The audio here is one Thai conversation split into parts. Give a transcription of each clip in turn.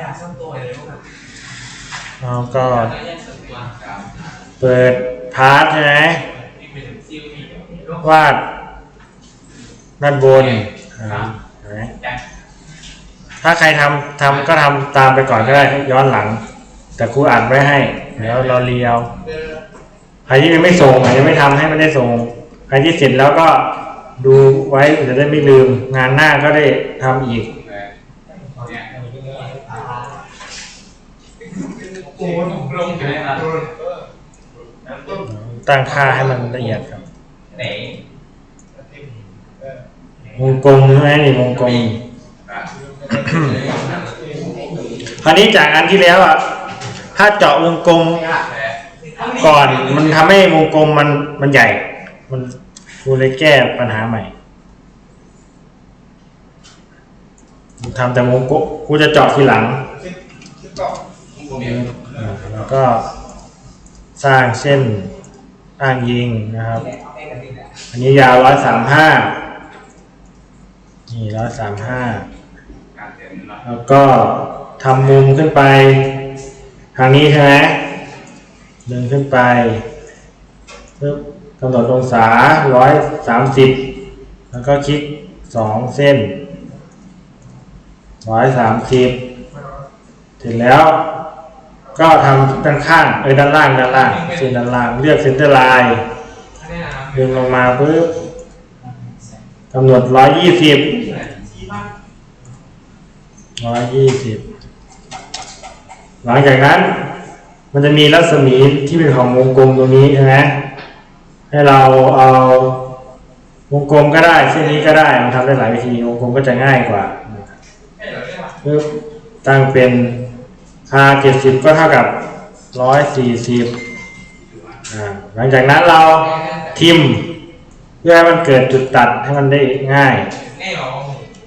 อยากส่วนตัวเลยลูกแล้วก็แยกส่วนตัวครับเปิดพาร์ทใช่ไหมนี่เป็นซิลมี่ลูกวาดด้านบนอ่าเห็นไหมแจ็คถ้าใครทำทำก็ทำตามไปก่อนก็ได้ย้อนหลัง แต่ครูอ่านไว้ให้เดี๋ยวเราเรียวใครที่ยังไม่ส่งยังไม่ทำให้มันได้ส่งใครที่เสร็จแล้วก็ดูไว้จะได้ไม่ลืม งานหน้าก็ได้ทำอีก เนี่ยกู ลงอยู่ในนั้นตั้งค่าให้มันละเอียดครับไหนวงกลมใช่ไหมนี่วงกลมคราวนี้จากอันที่แล้วอะถ้าเจาะวงกลมก่อนมันทำให้วงกลมมันมันใหญ่ มันกูเลยแก้ปัญหาใหม่ทำแต่วงกลมกูจะเจาะทีหลังอ่า แล้วก็สร้างเส้นอ้างยิงนะครับ อันนี้ยาวร้อยสามห้านี่ร้อยสามห้าแล้วก็ทำมุมขึ้นไป ทางนี้ใช่ไหมดึงขึ้นไปปึ๊บกำหนดองศาร้อยสามสิบแล้วก็คลิกสองเส้นร้อยสามสิบเสร็จแล้ว ก็ทำด้านข้างเอ้ด้านล่างด้านล่างเส้นด้านล่างเลือกเซนเตอร์ไลน์ดึงลงมาปุ๊บกำหนดร้อยยี่สิบร้อยยี่สิบหลังจากนั้น มันจะมีรัศมีที่เป็นของวงกลมตรงนี้ใช่ไหมให้เราเอาวงกลมก็ได้เส้นนี้ก็ได้มันทำได้หลายวิธีวงกลมก็จะง่ายกว่าปึ๊บตั้งเป็น ค่าเจ็ดสิบก็เท่ากับร้อยสี่สิบหลังจากนั้นเราทิมเพื่อให้มันเกิดจุดตัดให้มันได้ง่าย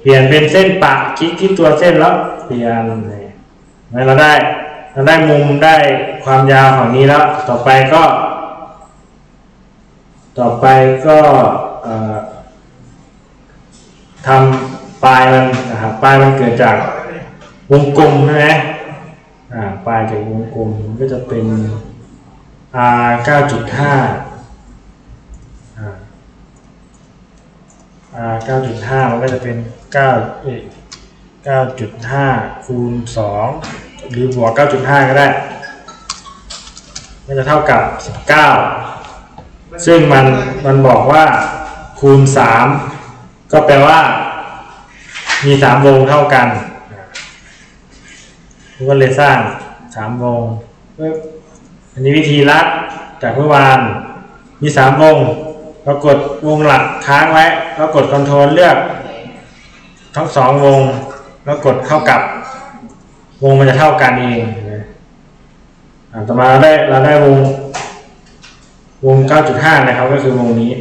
เปลี่ยนเป็นเส้นปะคลิกที่ตัวเส้นแล้วเปลี่ยนนี่เราได้เราได้มุมได้ความยาวของนี้แล้ว ต่อไปก็ ต่อไปก็ทำปลายมันนะครับปลายมันเกิดจากวงกลมใช่ไหม ปลายจากวงกลมมันก็จะเป็น r 9.5อ่า r 9.5 มันก็จะเป็น9เอ้9.5 คูณ 2 หรือบวก 9.5 ก็ได้ก็จะเท่ากับ 19 ซึ่งมันมันบอกว่าคูณ 3 ก็แปลว่า มี 3 วงเท่ากัน ก็เลยสร้าง3วงปึ๊บอันนี้วิธีลัดจากเมื่อวาน มี3วงเรากดวงหลักค้างไว้แล้วกดคอนโทรลเลือก ทั้งสองวง แล้วกดเข้ากับ วงมันจะเท่ากันเองนะอ่าต่อมาเราได้เราได้วง วง 9.5 นะครับ ก็คือวงนี้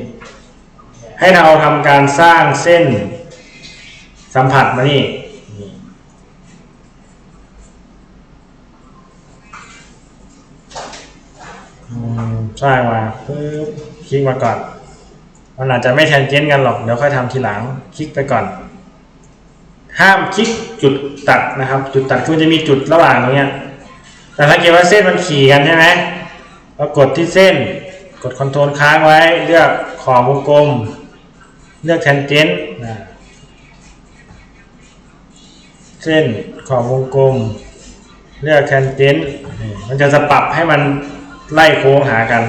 ให้เราทำการสร้างเส้นสัมผัสมานี่นี่อืม สร้างมาปึ๊บคลิกมาก่อน มันอาจจะไม่แทนเจนกันหรอกเดี๋ยวค่อยทำทีหลังคลิกไปก่อน ห้ามคลิกจุดตัดนะครับ จุดตัดคือจะมีจุดระหว่างตรงเนี้ยแต่ถ้าเกิดว่าเส้นมันขี่กันใช่ไหมเรากดที่เส้น กดคอนโทรลค้างไว้ เลือกขอบวงกลม เลือกแทนเจนนะเส้นขอบวงกลม เลือกแทนเจนมันจะจะปรับให้มัน ไล่โค้งหากัน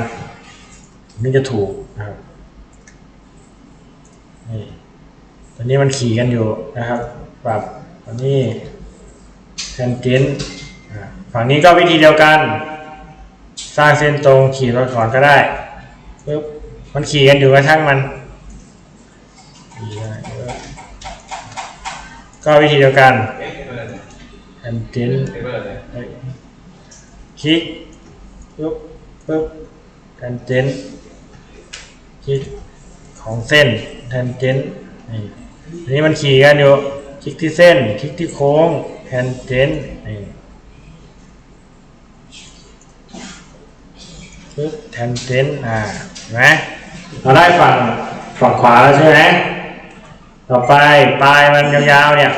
นี่จะถูกนะครับนี่ตอนนี้มันขี่กันอยู่นะครับ ปรับตอนนี้แทนเจนฝั่งนี้ก็วิธีเดียวกัน สร้างเส้นตรงขี่มาก่อนก็ได้ปึ๊บมันขี่กันอยู่กระทั่งมันขี่ได้ปึ๊บก็วิธีเดียวกันแทนเจนคลิกปึ๊บ ปึ๊บแทนเจนคลิกของเส้นแทนเจนนี่อันนี้มันขี่กันอยู่คลิกที่เส้น คลิกที่โค้งแทนเจนนี่ปึ๊บแทนเจนอ่าเห็นไหมเราได้ฝั่งฝั่งขวาแล้วใช่ไหมต่อไปปลายมันยาวๆเนี่ย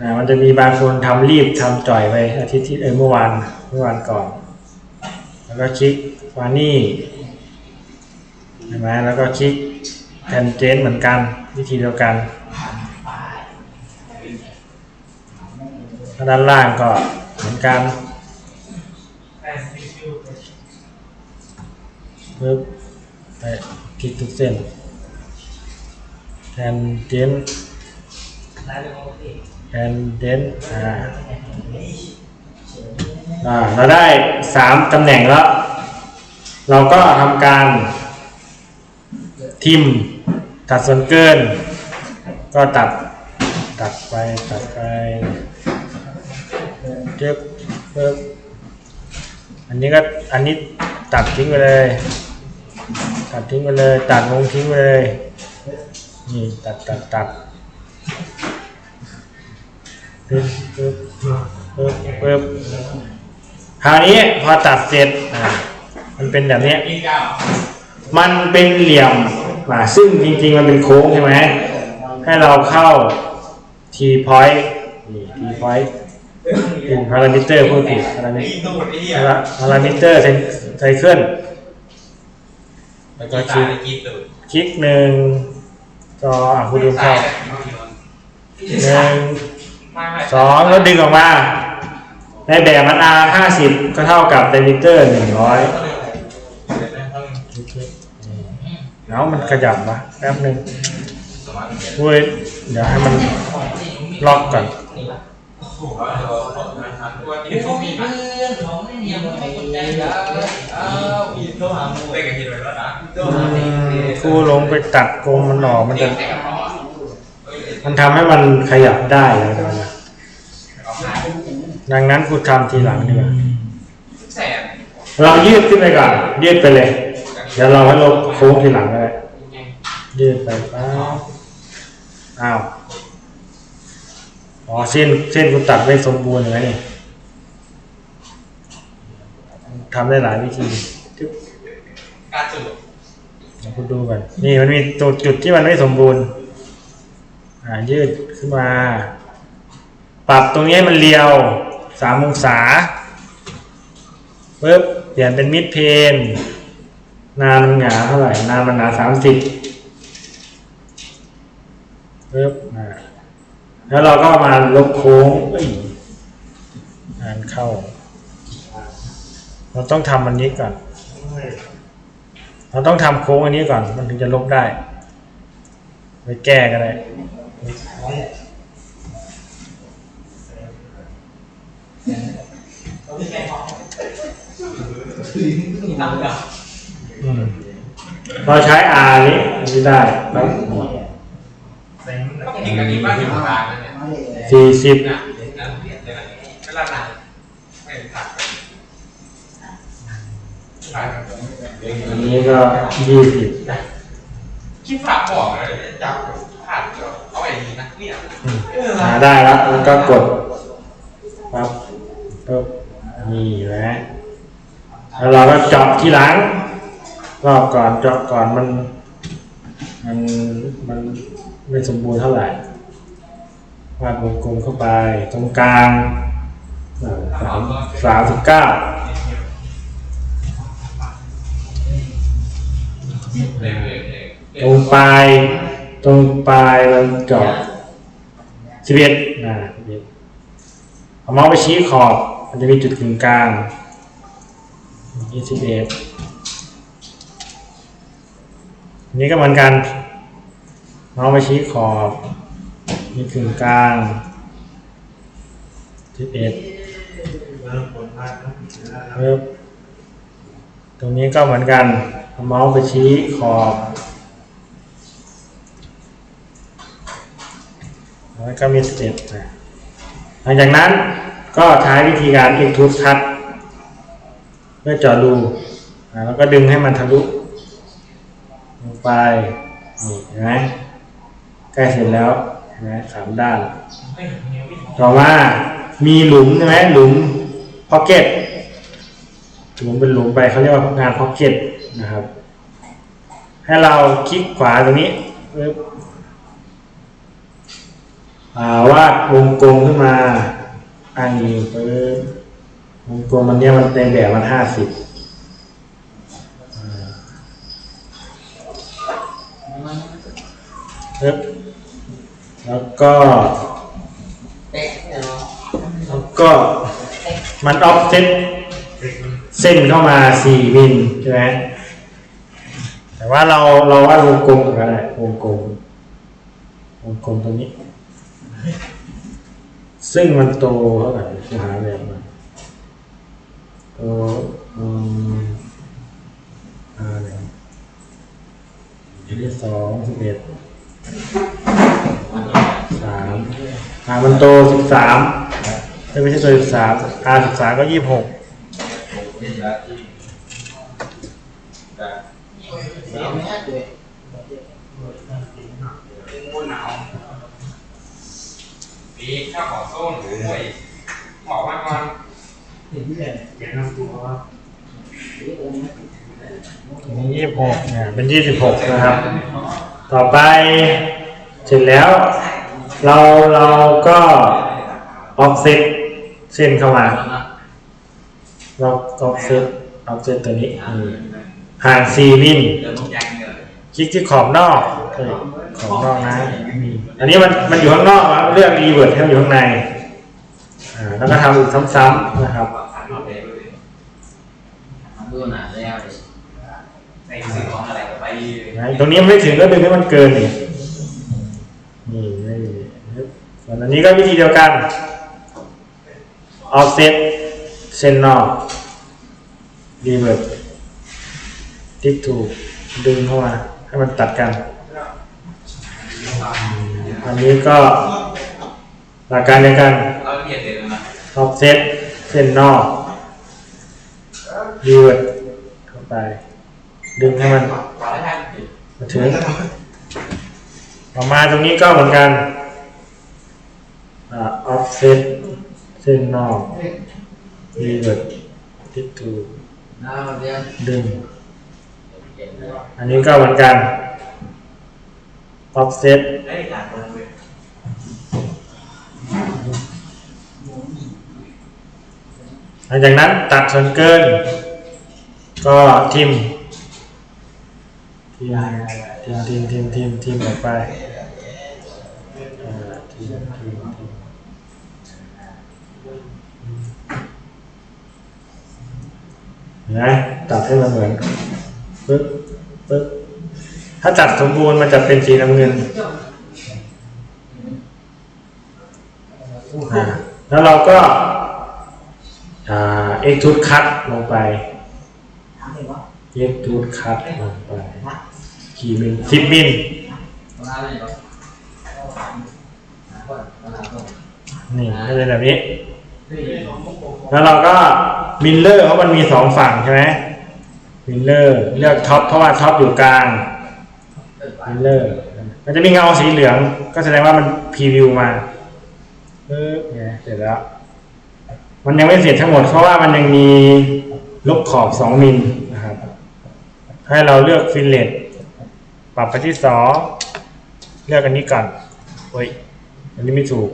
อ่มันจะมีบางคนทำรีบทำจ่อยไปอาทิตย์ที่เออเมื่อวานเมื่อวานก่อน แล้วก็คลิกวานี่ใช่ไหมแล้วก็คลิกแทนเจนเหมือนกัน วิธีเดียวกันด้านล่างก็เหมือนกันปึ๊บไปคลิกทุกเส้นแทนเจนแทนเจนอ่า เราได้สามตำแหน่งแล้ว เราก็ทำการทิมตัดส่วนเกิน ก็ตัดตัดไปตัดไปเจ็บเพิ่มอันนี้ก็อันนี้ตัดทิ้งไปเลย ตัดทิ้งไปเลย ตัดลงทิ้งไปเลยนี่ตัดตัดตัดปึ๊บปึ๊บปึ๊บปึ๊บ คราวนี้พอตัดเสร็จมันเป็นแบบนี้ มันเป็นเหลี่ยมซึ่งจริงๆมันเป็นโค้งใช่ไหมให้เราเข้า T point นี่ T point เป็นพารามิเตอร์พูดผิดพารามิอีกตูดไอ้เหี้ยพารามิเตอร์ไซเคิลแล้วก็คลิกคลิกหนึ่งจออะคุณดูเข้าหนึ่งสองแล้วดึงออกมา ในแบบมัน R ห้าสิบก็เท่ากับไดมิเตอร์หนึ่งร้อยแล้วมันขยับมาแป๊บหนึ่งอุ้ยเดี๋ยวให้มันล็อกก่อนอีกตูมีมั้ยอีกตูหามูไปกันทีเลยแล้วนะอืมครูลงไปตัดกรงมันออกมันจะมันทำให้มันขยับได้เลยนะ ดังนั้นครูทำทีหลังดีกว่าแสบเรายืดขึ้นไปก่อนยืดไปเลย เดี๋ยวเราให้ลบโค้งทีหลังก็ได้ยืดไปป้าบอ้าวอ๋อเส้นเส้นคุณตัดไม่สมบูรณ์อย่างนี้ทำได้หลายวิธีจึ๊บการสูบเดี๋ยวคุณดูกันนี่มันมีตัวจุดที่มันไม่สมบูรณ์ อ่ายืดขึ้นมา ปรับตรงนี้ให้มันเรียว สามองศาปึ๊บเปลี่ยนเป็นมิดเพนนานมันหนาเท่าไหร่นานมันหนาสามสิบปึ๊บอ่าแล้วเราก็มาลบโค้งงานเข้า เราต้องทำอันนี้ก่อน เราต้องทำโค้งอันนี้ก่อน มันถึงจะลบได้ ไปแก้ก็ได้ น้ำกับอืมเราใช้ R นี้อันนี้ได้ครับกินกันนี้บ้างที่ทางเนี่ยสี่สิบนะเดี๋ยเดี๋ยวนะเวลาไหนไม่ตัดตัดอันนี้ก็ยี่สิบคิดฝากบอกเลยจับขาดเอาไอ้นี่นะเนี่ยหาได้แล้วแล้วก็กดปั๊บปึ๊บนี่แหละ แล้วเราก็เจาะที่หลังรอบก่อนเจาะก่อนมัน มันมันไม่สมบูรณ์เท่าไหร่วาดวงกลมเข้าไปตรงกลางสามสามสิบเก้าตรงปลายตรงปลายมันเจาะสิบเอ็ดนะสิบเอ็ดเอาเมาส์ไปชี้ขอบมันจะมีจุดกึ่งกลาง ยี่สิบเอ็ดอันนี้ก็เหมือนกันเมาส์ไปชี้ขอบมีกึ่งกลางสิบเอ็ดปึ๊บตรงนี้ก็เหมือนกันเอาเมาส์ไปชี้ขอบแล้วก็มีสเต็ปนหลังจากนั้นก็ใช้วิธีการ extrude cut เพื่อเจาะรูอ่าแล้วก็ดึงให้มันทะลุลงไปนี่เห็นไหมใกล้เสร็จแล้วเห็นไหมสามด้าน ต่อมามีหลุมใช่ไหมหลุมพ็อกเก็ตหลุมเป็นหลุมไปเขาเรียกว่างานพ็อกเก็ตนะครับ ให้เราคลิกขวาตรงนี้ปึ๊บอ่าวาดวงกลมขึ้นมาอันนี้ปึ๊บ วงกลมมันเนี้ยมันในแบบมันห้าสิบแล้วก็แล้วก็มันออฟเซตเส้นเข้ามาสี่มิลใช่ไหมแต่ว่าเราเราวาดวงกลมก่อนก็ได้วงกลมวงกลมตรงนี้ ซึ่งมันโตเท่าไหร่หาแบบมา อืมอ่าเนี่ยอันที่สองสิบเอ็ดสามอ่ามันโตสิบสามไม่ใช่ตัวสิบสามอ่าสิบสามก็ยี่สิบหกมีข้าวหอมส้มหรือไอ้หอมมันมัน ยยี่สิบหกเนี่ยเป็นยี่สิบหกนะครับ ต่อไปเสร็จแล้ว เราเราก็ออฟเซตเส้นเข้ามาเราออฟเซตออฟเซตตัวนี้นี่ห่างสี่มิลคลิกที่ขอบนอกขอบนอกนะอันนี้มันมันอยู่ข้างนอกนะเลือกรีเวิร์ดให้มันอยู่ข้างใน แล้วก็ทำอีกซ้ำๆนะครับดูหนาแล้วเลยในสิ่งของอะไรก็ไปนะตรงนี้มันไม่ถึงก็ดึงให้มันเกินนี่นี่นี่ส่วนอันนี้ก็วิธีเดียวกัน offset เส้นนอก reverse ติ๊กถูกดึงเข้ามา ให้มันตัดกัน อันนี้ก็หลักการเดียวกัน ท็อปเซตเส้นนอกยืดเข้าไป ดึงให้มันมาถึงออกมาตรงนี้ก็เหมือนกันออฟเซตเส้นนอกยืดทิศตูดึง อันนี้ก็เหมือนกันออฟเซต ลังจากนั้นตัดส่วนเกิน ก็ทิมทิมทิมทิมทิมทิมทิมออกไปทิมทิมทิมนไหมตัดให้มันเหมือนปึ๊บปึ๊บถ้าตัดสมบูรณ์มันจะเป็นสีน้ำเงินอ่าแล้วเราก็ เอ็กทูดคัตลงไปถามเลยว่าเอ็กทูดคัตลงไปกี่มิลสิบมิลน้าเลยเหรอคนน้าคนนี่ก็เป็นแบบนี้เฮ้ยแล้วเราก็มิลเลอร์เพราะมันมีสองฝั่งใช่ไหมมิลเลอร์เลือกท็อปเพราะว่าท็อปอยู่กลางมิลเลอร์มันจะมีเงาสีเหลือง ก็แสดงว่ามันพรีวิวมาเออเนี่ยเสร็จแล้ว มันยังไม่เสร็จทั้งหมดเพราะว่ามันยังมีลบขอบสองมิลนะครับ ให้เราเลือกฟิลเลตปรับไปที่สองเลือกอันนี้ก่อนเฮ้ย อันนี้ไม่ถูก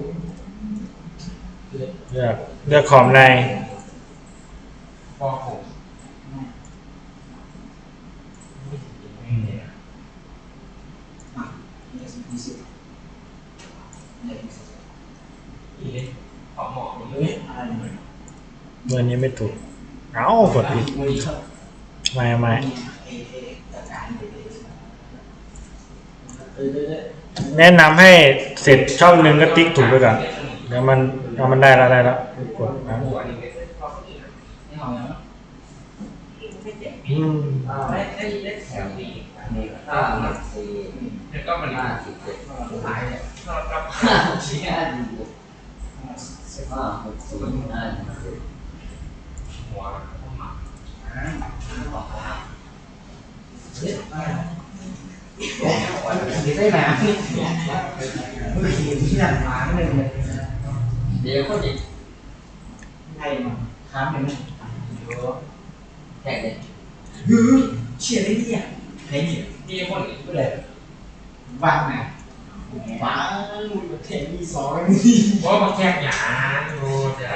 เลือกเลือกขอบใน พอผม หอมหมอกมันเลย เมื่อนี้ไม่ถูก เอ้ากดผิดไม่ไม่แนะนำให้เสร็จช่องหนึ่งก็ติ๊กถูกไปก่อนเดี๋ยวมันเอามันได้แล้วได้แล้วกดนะหัวนี่ไม่ไม่เอาแล้วอืมอ่าได้ได้ได้แถวนี้ห้าสี่แล้วก็มันห้าสิบเจ็ดหายเลยนอนรับ ห้าสี่ห้าห้าหกสี่ห้าหัวได้ไหมที่นั่นมาหนึ่งเดี๋ยวก็จะให้มาค้างไปไหมแข่งเลยฮือเชียร์ได้เนี่ยไหนเนี่ยพี่คนนี้ก็เลยว่างไหนว้าวมันเทมีสองเพราะมันแคบหยาดูจะ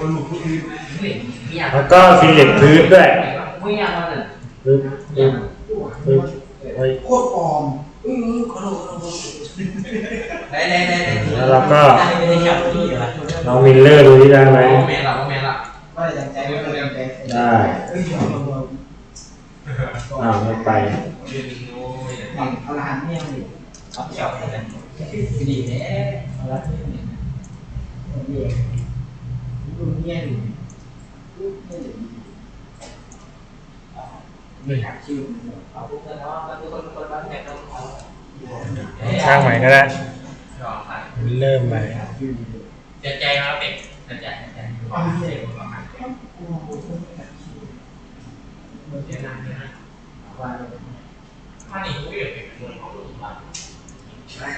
มันหลุดพื้นไม่ไม่อยากแล้วก็ฟิลิปพื้นด้วยไม่อยากมันอะปึ๊บปึ๊บปึ๊บเฮ้ยโคตรปลอมอือขอโทษขอโทษได้ได้ได้ได้แล้วเราก็ไม่ได้ขับที่เหรอน้องมิลเลอร์ดูที่ได้ไหมโอ้แม่ละโอ้แม่ละว่าอย่างใจไม่เรียนใจได้เอ้ยเราเราอ้าวไม่ไปเรียนโอ้ยฝั่งเอาละหันเนี่ย ดิเอาเกี่ยวกันดีแน่เอาละเนี่ยดีดูเนี่ยดิดูเนี่ยดิไม่อยากชื่อเอาพวกนั้นว่ามันเป็นคนคนบ้านแขกต้องเอาข้างใหม่ก็ได้ยอมค่มใหม่เสียใจมาแล้วเด็กเสียใจเสียใจเด็กประมาณเสียนานเลยนะถ้าหนีกูเรียกเป็นเมืองของหลวงบ้าน แล้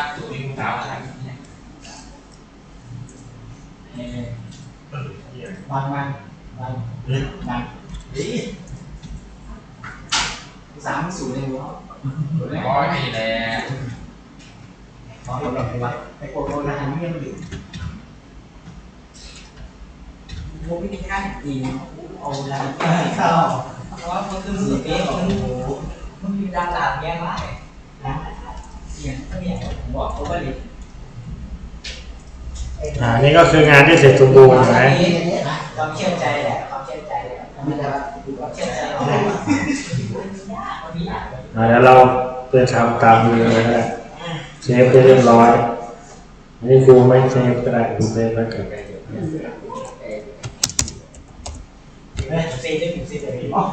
วตัวนี้มึงสาวอะไรบางบางบางบางดีสามศูนย์เลยเนา บอกเขาว่าดิอ่านี่ก็คืองานที่เสร็จสมบูรณ์เห็นไหมความเชื่อใจแหละความเชื่อใจแหละความเชื่อใจมันมีอ่าแล้วเราไปทำตามมือเลยก็ได้เซฟไปเรียบร้อยนี่ครูไม่เซฟก็ได้ครูเซฟแล้วกิดเฮ้ยเซฟได้ถึงเซฟเลยอ๋อ